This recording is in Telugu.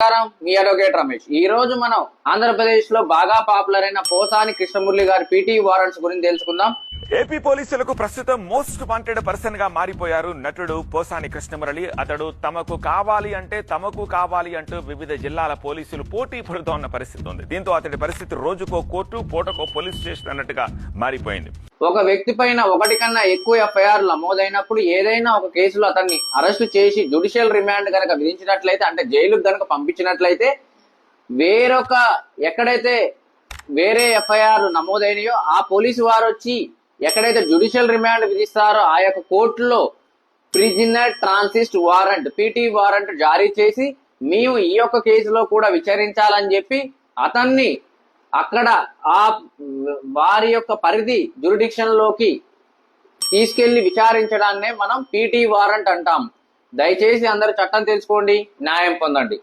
నమస్కారం. మీ అడ్వకేట్ రమేష్. ఈ రోజు మనం ఆంధ్రప్రదేశ్లో బాగా పాపులర్ అయిన పోసాని కృష్ణమురళి గారి పీటీ వారెంట్స్ గురించి తెలుసుకుందాం. ఏపీ పోలీసులకు ప్రస్తుతం మోస్ట్ వాంటెడ్ పర్సన్గా మారిపోయారు నటుడు పోసాని కృష్ణమురళి. అతడు తమకు కావాలి అంటే తమకు కావాలి అంటూ వివిధ జిల్లాల పోలీసులు పోటీ పడుతోన్న పరిస్థితి ఉంది. దీంతో అతడి పరిస్థితి రోజుకో కోర్టు పూటకో పోలీస్ స్టేషన్ అన్నట్టుగా మారిపోయింది. ఒక వ్యక్తి పైన ఒకటి కన్నా ఎక్కువ ఎఫ్ఐఆర్ నమోదైనప్పుడు ఏదైనా ఒక కేసులో అతన్ని అరెస్ట్ చేసి జుడిషియల్ రిమాండ్ కనుక విధించినట్లయితే అంటే జైలుకు కనుక పంపించినట్లయితే వేరొక ఎక్కడైతే వేరే ఎఫ్ఐఆర్ నమోదైనయో ఆ పోలీసు వారు వచ్చి ఎక్కడైతే జుడిషియల్ రిమాండ్ విధిస్తారో ఆ యొక్క కోర్టులో prisoner transit warrant PT warrant జారీ చేసి మేము ఈ యొక్క కేసులో కూడా విచారించాలని చెప్పి అతన్ని అక్కడ ఆ వారి యొక్క పరిధి జురిడిక్షన్లోకి తీసుకెళ్ళి విచారించడాన్నే మనం పీటీ వారెంట్ అంటాం. దయచేసి అందరు చట్టం తెలుసుకోండి న్యాయం పొందండి.